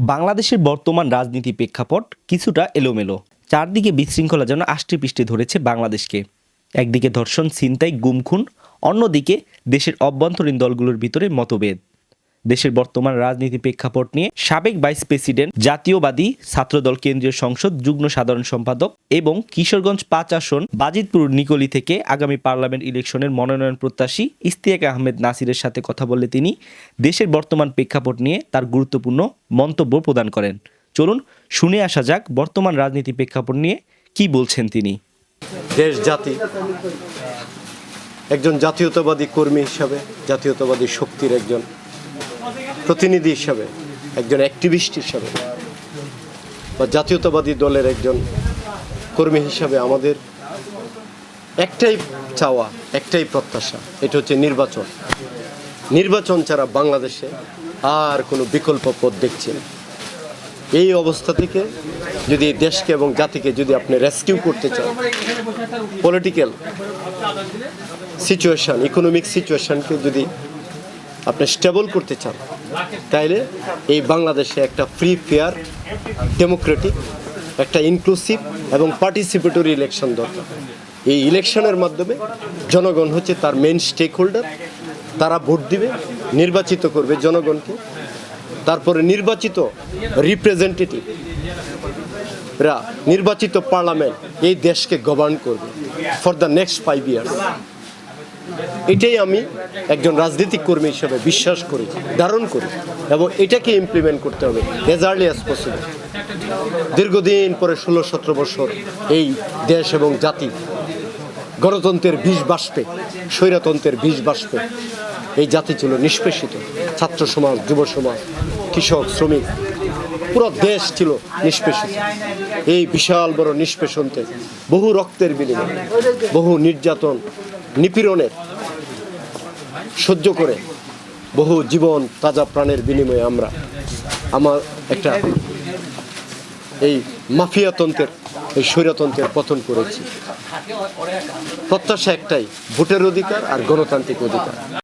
বাংলাদেশের বর্তমান রাজনীতি প্রেক্ষাপট কিছুটা এলোমেলো। চারদিকে বিশৃঙ্খলা যেন আষ্টে পৃষ্ঠে ধরেছে বাংলাদেশকে। একদিকে ধর্ষণ, ছিনতাই গুমখুন অন্যদিকে দেশের অভ্যন্তরীণ দলগুলোর ভিতরে মতভেদ। দেশের বর্তমান রাজনীতি প্রেক্ষাপট নিয়ে সাবেক ভাইস প্রেসিডেন্ট, জাতীয়বাদী ছাত্রদল কেন্দ্রীয় সংসদ যুগ্ম সাধারণ সম্পাদক এবং কিশোরগঞ্জ পাঁচ আসন বাজিতপুর নিকলি থেকে আগামী পার্লামেন্ট ইলেকশনের মনোনয়ন প্রত্যাশী ইস্তিয়াক আহমেদ নাসিরের সাথে কথা বললে তিনি দেশের বর্তমান প্রেক্ষাপট নিয়ে তার গুরুত্বপূর্ণ মন্তব্য প্রদান করেন। চলুন শুনে আসা যাক বর্তমান রাজনীতি প্রেক্ষাপট নিয়ে কি বলছেন তিনি। দেশ, জাতি। একজন জাতীয়তাবাদী কর্মী হিসাবে জাতীয়তাবাদী শক্তির একজন প্রতিনিধি হিসাবে, একজন অ্যাক্টিভিস্ট হিসাবে, বা জাতীয়তাবাদী দলের একজন কর্মী হিসাবে আমাদের একটাই চাওয়া, একটাই প্রত্যাশা, এটা হচ্ছে নির্বাচন। নির্বাচন ছাড়া বাংলাদেশে আর কোনো বিকল্প পথ দেখছি না। এই অবস্থা থেকে যদি দেশকে এবং জাতিকে যদি আপনি রেস্কিউ করতে চান পলিটিক্যাল সিচুয়েশন ইকোনমিক সিচুয়েশনকে যদি আপনি স্টেবল করতে চান তাইলে এই বাংলাদেশে একটা ফ্রি ফেয়ার ডেমোক্রেটিক একটা ইনক্লুসিভ এবং পার্টিসিপেটরি ইলেকশন দরকার। এই ইলেকশনের মাধ্যমে জনগণ হচ্ছে তার মেন স্টেক হোল্ডার তারা ভোট দিবে, নির্বাচিত করবে জনগণকে। তারপরে নির্বাচিত রিপ্রেজেন্টেটিভ রা নির্বাচিত পার্লামেন্ট এই দেশকে গভর্ন করবে for the next five years এটাই আমি একজন রাজনৈতিক কর্মী হিসেবে বিশ্বাস করি, ধারণ করি এবং এটাকে ইমপ্লিমেন্ট করতে হবে এজ আর্লি অ্যাজ পসিবল দীর্ঘদিন পরে ষোলো, সতেরো বছর এই দেশ এবং জাতি গণতন্ত্রের বিষ বাষ্পে, স্বৈরতন্ত্রের বিষ বাষ্পে এই জাতি ছিল নিষ্পেষিত। ছাত্র সমাজ, যুব সমাজ, কৃষক, শ্রমিক, পুরো দেশ ছিল নিষ্পেষিত। এই বিশাল বড় নিষ্পেষণতে বহু রক্তের বিনিময়ে, বহু নির্যাতন নিপীড়নের সহ্য করে বহু জীবন তাজা প্রাণের বিনিময়ে আমরা আমার একটা এই মাফিয়াতন্ত্রের, এই স্বৈরতন্ত্রের পতন করেছি। প্রত্যাশা একটাই, ভোটের অধিকার আর গণতান্ত্রিক অধিকার।